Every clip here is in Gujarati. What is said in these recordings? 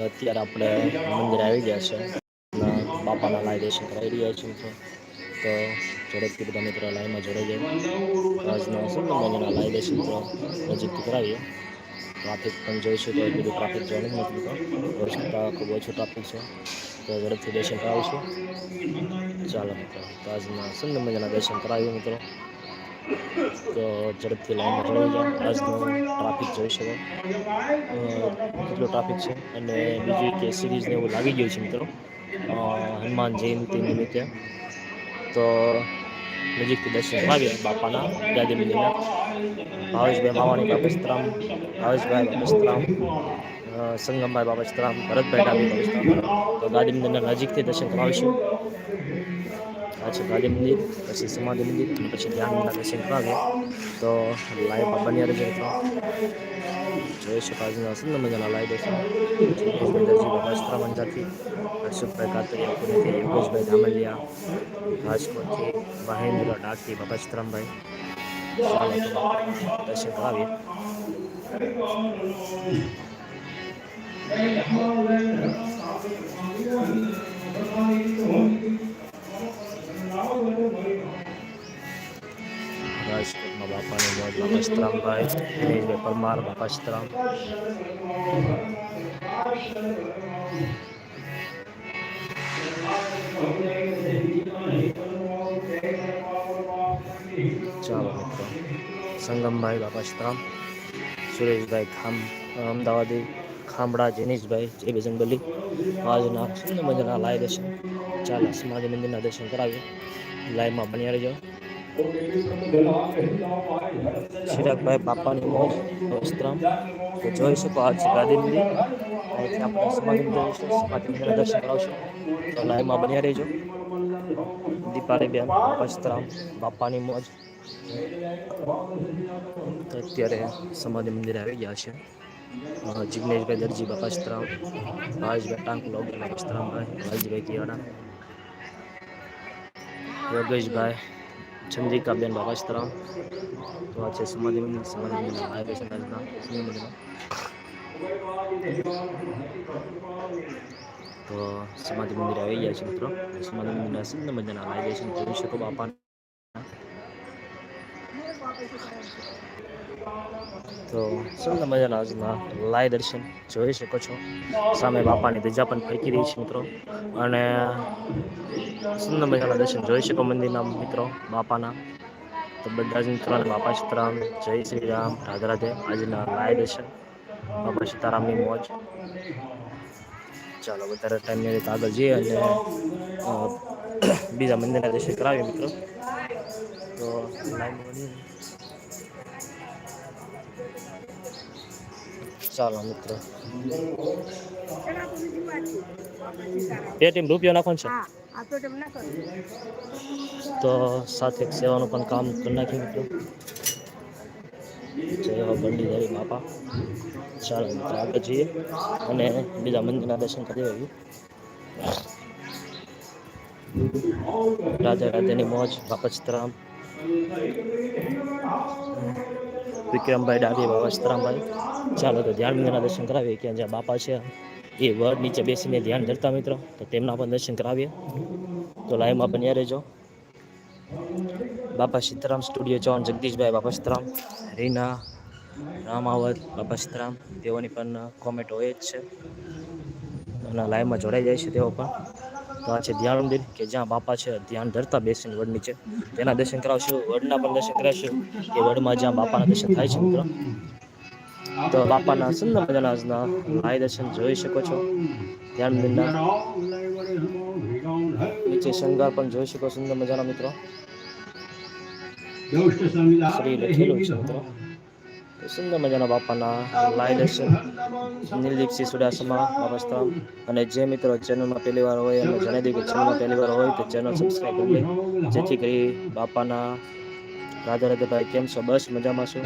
તો અત્યારે આપણે મંદિરે આવી ગયા છે. બાપાના લાઈ દર્શન કરાવી રહ્યા છીએ મિત્રો. તો ઝડપથી બધા મિત્રો લાઈનમાં જોડાઈ જાય. આજના સુંદર લાઈ દર્શન મિત્રો નજીકથી કરાવીએ. ટ્રાફિક પણ જોઈશું તો બધું ટ્રાફિક જોવાનું નથી મિત્રો. વર્ષ કરતાં ખૂબ ઓછું ટ્રાફિક છે. તો ઝડપથી દર્શન કરાવીશું. ચાલો મિત્રો, તો આજના સુંદર મજાના દર્શન કરાવીએ મિત્રો. તો ઝડપથી લાઈન જોઈ જાય આજનો ટ્રાફિક જોઈ શકો. કેટલો ટ્રાફિક છે અને બીજું કે સિરીઝને એવું લાગી ગયું છે મિત્રો. હનુમાન જયંતિ નિમિત્તે. તો નજીકથી દર્શન કરાવીએ બાપાના ગાદી મંદિરના ભાવેશભાઈ માવાણી બાપસ્તરામ ભાવેશભાઈ બાપસ્તરામ સંગમભાઈ બાપસ્તરામ ભરતભાઈ ડાબી બાપસ્તરામ તો ગાદી મંદિરના નજીકથી દર્શન કરાવીશું. આ છે ગાદી મંદિર પછી સમાધિ મંદિર અને પછી ધ્યાનના દર્શન કરાવીએ તો લાઈવમાં બની રહેજો મિત્રો જોઈ શકો આજના સુંદર મજાના લાઈવ દર્શન દરજી બાપસ્તરામ અંજારથી હર્ષુભાઈ કાતરિયા પુણેથી યોગેશભાઈ ધામલિયા રાજકોટથી મહેન્દ્ર ડાકથી બાપસ્તરામભાઈ દર્શન કરાવીએ રાજકોટમાં બાપસ્તરામભાઈ દિનેશભાઈ પરમાર બાપસ્તરામ ચાલો મિત્રો સંગમભાઈ બાપસ્તરામ સુરેશભાઈ ખામ અમદાવાદી ખામડા જેનીશભાઈ જય બજરંગબલી આજના સુંદર મજાના લાય દર્શન ચાલો સમાધિ મંદિરના દર્શન કરાવીએ લાઈવમાં બન્યા રહેજો ચિરાગભાઈ બાપાની મોજ વસ્ત્રામ તો જોઈ શકો આજ ગાદી મંદિર અહીંથી આપણે સમાધિ મંદિર જઈશું સમાધિ મંદિરના દર્શન કરાવશું. તો લાઈવમાં બન્યા રહેજો. દીપાલીબેન વસ્ત્રામ બાપાની મોજ. તો અત્યારે સમાધિ મંદિરે આવી ગયા છે. અ, જિગ્નેશભાઈ દરજી બાપાસ્તરામ ભાવેશભાઈ ટાંક લોગી બાપાસ્તરામભાઈ વાલજીભાઈ કિયાડા. યોગેશભાઈ મંદિર લાઈવ છે આજના સુંદર મજાના. તો સમાધિ મંદિર આવી ગયા છે મિત્રો. સમાધિ મંદિરના સુંદર મજાના લાઈવ છે. જોઈ તો સુંદર મજાના આજના લાય દર્શન જોઈ શકો છો. સામે બાપાની ધજા પણ ફરકી રહી છે મિત્રો. અને સુંદર મજાના દર્શન જોઈ શકો મંદિરના મિત્રો બાપાના. તો બધા જ મિત્રોને બાપા સીતારામ, જય શ્રી રામ રાધે રાધે. આજના લાય દર્શન. બાપા સીતારામની મોજ. ચાલો વધારે ટાઈમ નહીં આગળ જઈએ અને બીજા મંદિરના દર્શન કરાવીએ મિત્રો. તો લાઈનમાં ચાલો મિત્રો. પેટીમ રૂપિયો નાખવાનો છે? તો સાથે એક સેવાનું પણ કામ કરી નાખ્યું મિત્રો. જય બંડીધારી બાપા. ચાલો મિત્રો આગળ જઈએ. અને બીજા મંદિરના દર્શન કરી આવીએ. રાધે રાધેની મોજ બાપચતરામ વિક્રમભાઈ ડાબી બાપચતરામભાઈ ચાલો તો ધ્યાન મંદિરના દર્શન કરાવીએ કે જ્યાં બાપા છે. એ વડ નીચે બેસીને ધ્યાન ધરતા મિત્રો, તો તેમના પણ દર્શન કરાવીએ. તો લાઈવમાં બન્યા રહેજો. બાપા સીતારામ સ્ટુડિયો ચૌહાણ, જગદીશભાઈ, બાપા સીતારામ રીના, રામાવત, બાપા સીતારામ તેઓની પણ કોમેન્ટ હોય જ છે. અને લાઈવમાં જોડાઈ જાય છે તેઓ પણ. તો આ છે ધ્યાન મંદિર કે જ્યાં બાપા છે ધ્યાન ધરતા બેસીને વડ નીચે તેના દર્શન કરાવશું વડના પણ દર્શન કરાવશું કે વડમાં જ્યાં બાપાના દર્શન થાય છે મિત્રો. તો બાપાના સુંદર મજાના આજના દર્શન જોઈ શકો છો. ધ્યાન મંદિરના નીચે શણગાર પણ જોઈ શકો સુંદર મજાના મિત્રો. શ્રી લખેલું છે મિત્રો. સુંદર મજાના બાપાના લાય દર્શન. નિલદીપસિંહ સુડાસમા બાપસ્તરામ અને જે મિત્રો ચેનલમાં પહેલી વાર હોય અને જણાવી દઈએ કે ચેનલમાં પહેલી વાર હોય તો ચેનલ સબસ્ક્રાઈબ કરી લે. જેથી કરી બાપાના રાધે રાધે ભાઈ કેમ છો? બસ મજામાં છું.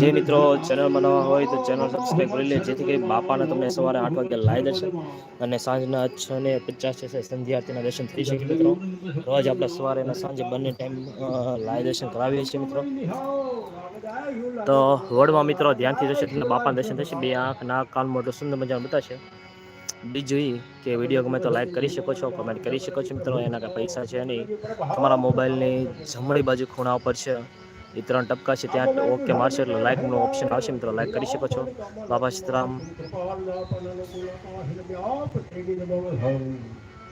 જે મિત્રો ચેનલમાં નવા હોય તો ચેનલ સબસ્ક્રાઈબ કરી લે જેથી કરી બાપાને તમને સવારે આઠ વાગે લાય દર્શન અને સાંજના છ ને પચાસ છે સંધ્યા આરતીના દર્શન થઈ શકે મિત્રો. રોજ આપણે સવારે અને સાંજે બંને ટાઈમ લાય દર્શન કરાવીએ છીએ મિત્રો. તો વડમાં મિત્રો ધ્યાનથી જશે તમને બાપાના દર્શન થશે. બે આંખ નાક કાન મોટો સુંદર મજાનું બતાશે બીજું એ કે વીડિયો ગમે તો લાઈક કરી શકો છો કમેન્ટ કરી શકો છો મિત્રો, એના કઈ પૈસા છે નહીં. તમારા મોબાઈલની જમણી બાજુ ખૂણા ઉપર છે, એ ત્રણ ટપકા છે, ત્યાં ઓકે મારશો એટલે લાઈક નો ઓપ્શન આવશે મિત્રો લાઈક કરી શકો છો. બાબા સીતરામ,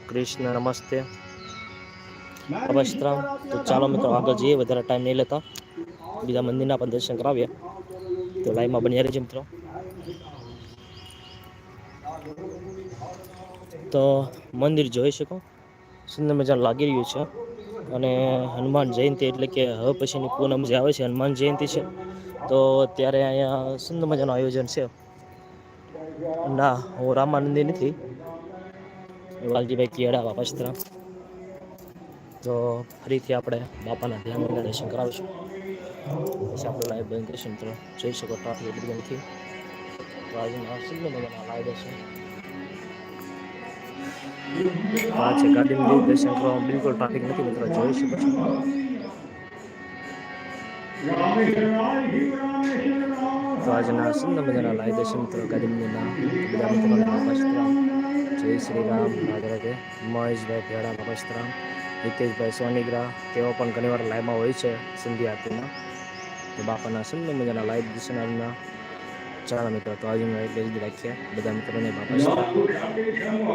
કૃષ્ણ, નમસ્તે. બાબા સીતરામ, તો ચાલો મિત્રો, આગળ જઈએ, વધારે ટાઈમ નહીં લેતા. બીજા મંદિરના પણ દર્શન કરાવીએ. તો લાઈવમાં બન્યા રહેજો મિત્રો. તો મંદિર જોઈ શકો. સુંદર મજા લાગી રહ્યું છે. અને હનુમાન જયંતિ એટલે કે હવે પછીની પૂનમ જે આવે છે, હનુમાન જયંતિ છે. તો ત્યારે અહીંયા સુંદર મજાનું આયોજન છે. ના, હું રામાનંદી નથી. વાલજીભાઈ કિયાડા બાપા ચિત્રા તો ફરીથી આપણે બાપાના ધ્યાનમાં દર્શન કરાવીશું. પછી આપણે લાઈવ બંધ કરીશું. જોઈ શકો ટ્રાફિક એટલી બધી નથી. સુંદર મજાના લાઈવ દર્શન આ છે ગાંધી દર્શન કરવામાં બિલકુલ ટ્રાફિક નથી મિત્રો, જોઈ શકો છો. આજના સુંદર મજાના લાઈ દર્શન મિત્રો નમસ્કાર જય શ્રી રામ, રાધે રાધે, મહેશભાઈ ભેડા નમસ્તરામ હિતેશભાઈ સોનીગ્રા, તેઓ પણ ઘણીવાર લાઈવમાં હોય છે સંધ્યા આરતીમાં બાપાના સુંદર મજાના લાઈવ દર્શન આજના ચાલો મિત્રો, તો આજે એટલે જ રાખીએ. બધા મિત્રોને વાપસ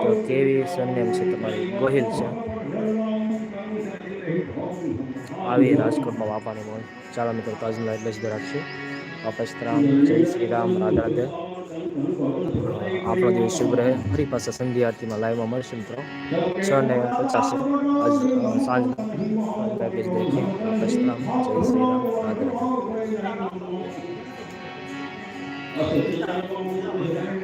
તો કેવી સરનેમ છે તમારી? ગોહિલ છે. આવી રાજકોટમાં બાપાની બોલ. ચાલો મિત્રો, તો આજનું એટલે જ રાખીએ. વાપસ રામ, જય શ્રી રામ, રાધા રાધે. આપણો દિવસ શુભ રહે. ફરી પાછા સંધ્યા આરતીમાં લાઈવમાં મળશે મિત્રો. છ ને પચાસ આજ સાંજના વાપસ રામ, જય શ્રી રામ, રાધા રાધે. Thì chúng.